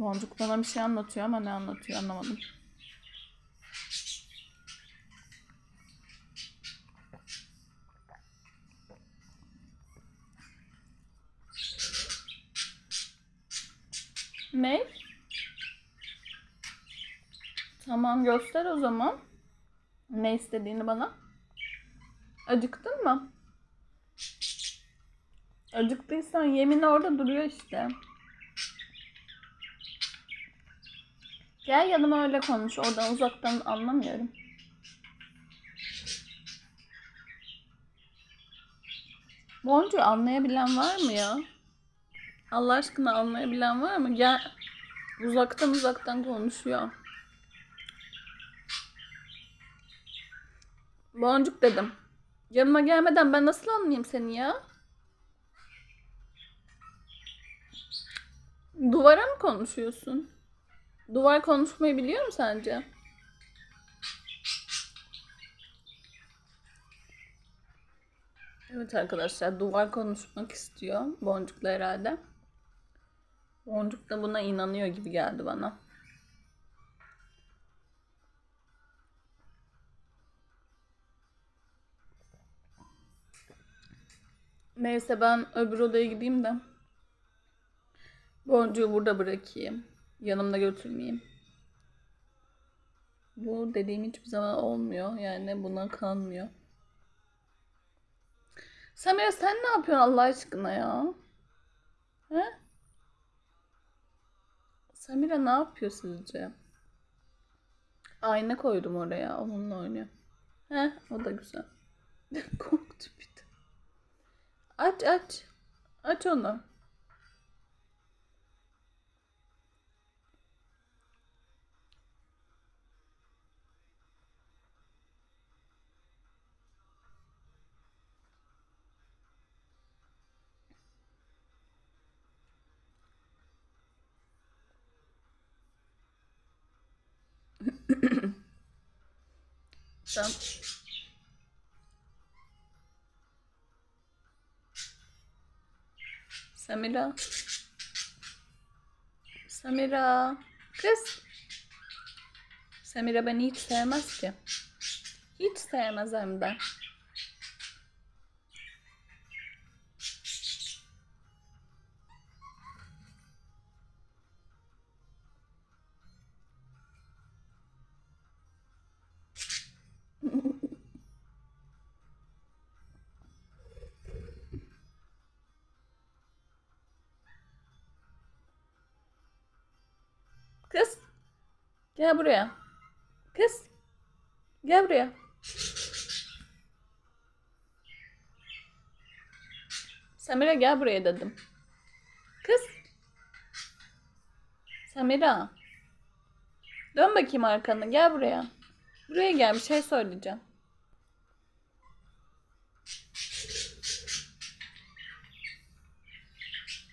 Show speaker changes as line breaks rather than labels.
Boncuk bana bir şey anlatıyor ama ne anlatıyor anlamadım. Ne? Tamam göster o zaman. Ne istediğini bana. Acıktın mı? Acıktıysan yemin orada duruyor işte. Gel yanıma öyle konuş. Oradan uzaktan anlamıyorum. Boncu anlayabilen var mı ya? Allah aşkına anlayabilen var mı? Gel. Uzaktan uzaktan konuşuyor. Boncuk dedim. Yanıma gelmeden ben nasıl anlayayım seni ya? Duvara mı konuşuyorsun? Duvar konuşmayı biliyor mu sence? Evet arkadaşlar duvar konuşmak istiyor Boncuk'la herhalde. Boncuk da buna inanıyor gibi geldi bana. Neyse ben öbür odaya gideyim de. Boncuğu burada bırakayım. Yanımda götürmeyeyim. Bu dediğim hiçbir zaman olmuyor. Yani buna kanmıyor. Samira sen ne yapıyorsun Allah aşkına ya? He? Samira ne yapıyor sizce? Ayna koydum oraya. Onunla oynuyor. He, o da güzel. Korktu bir de. Aç aç. Aç onu. Tamam. Samira. Samira. Kız. Samira beni hiç sevmez ki. Hiç sevmez hem de. Gel buraya. Kız. Gel buraya. Samira gel buraya dedim. Kız. Samira. Dön bakayım arkanı. Gel buraya. Buraya gel bir şey söyleyeceğim.